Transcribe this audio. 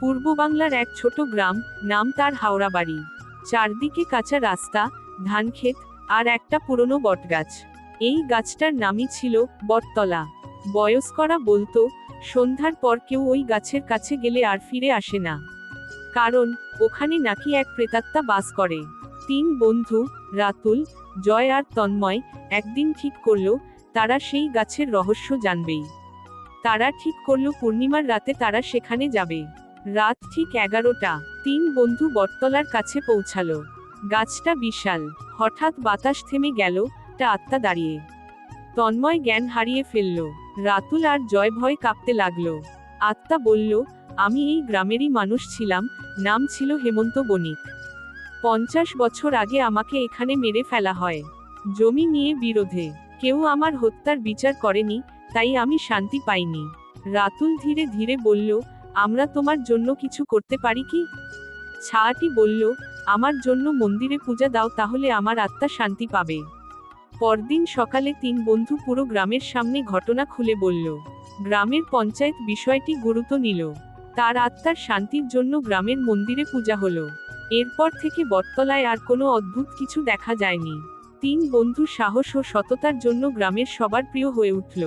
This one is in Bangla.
পূর্ব বাংলার এক ছোট গ্রাম, নাম তার হাওড়া বাড়ি। চারদিকে কাঁচা রাস্তা, ধানক্ষেত আর একটা পুরনো বটগাছ। এই গাছটার নামই ছিল বটতলা। বয়স্করা বলতো, সন্ধ্যার পর কেউ ওই গাছের কাছে গেলে আর ফিরে আসে না। কারণ, ওখানে নাকি এক প্রেতাত্মা বাস করে। তিন বন্ধু, রাতুল, জয় আর তন্ময়, একদিন ঠিক করল, তারা সেই গাছের রহস্য জানবেই। তারা ঠিক করল পূর্ণিমার রাতে তারা সেখানে যাবে। রাত ঠিক এগারোটা। তিন বন্ধু বটতলার কাছে পৌঁছালো। গাছটা বিশাল। হঠাৎ বাতাস থেমে গেল তা আত্মা দাঁড়িয়ে। তন্ময় জ্ঞান হারিয়ে ফেলল। রাতুল আর জয় ভয় কাঁপতে লাগল। আত্মা বলল, আমি এই গ্রামেরই মানুষ ছিলাম, নাম ছিল হেমন্ত বণিক। পঞ্চাশ বছর আগে আমাকে এখানে মেরে ফেলা হয়। জমি নিয়ে বিরোধে। কেউ আমার হত্যার বিচার করেনি, তাই আমি শান্তি পাইনি। রাতুল ধীরে ধীরে বলল আমরা তোমার জন্য কিছু করতে পারি কি? ছায়াটি বলল, আমার জন্য মন্দিরে পূজা দাও, তাহলে আমার আত্মা শান্তি পাবে। পরদিন সকালে তিন বন্ধু পুরো গ্রামের সামনে ঘটনা খুলে বলল। গ্রামের পঞ্চায়েত বিষয়টি গুরুত্ব নিল। তার আত্মার শান্তির জন্য গ্রামের মন্দিরে পূজা হলো। এরপর থেকে বটতলায় আর কোনো অদ্ভুত কিছু দেখা যায়নি। তিন বন্ধু সাহস ও সততার জন্য গ্রামের সবার প্রিয় হয়ে উঠল।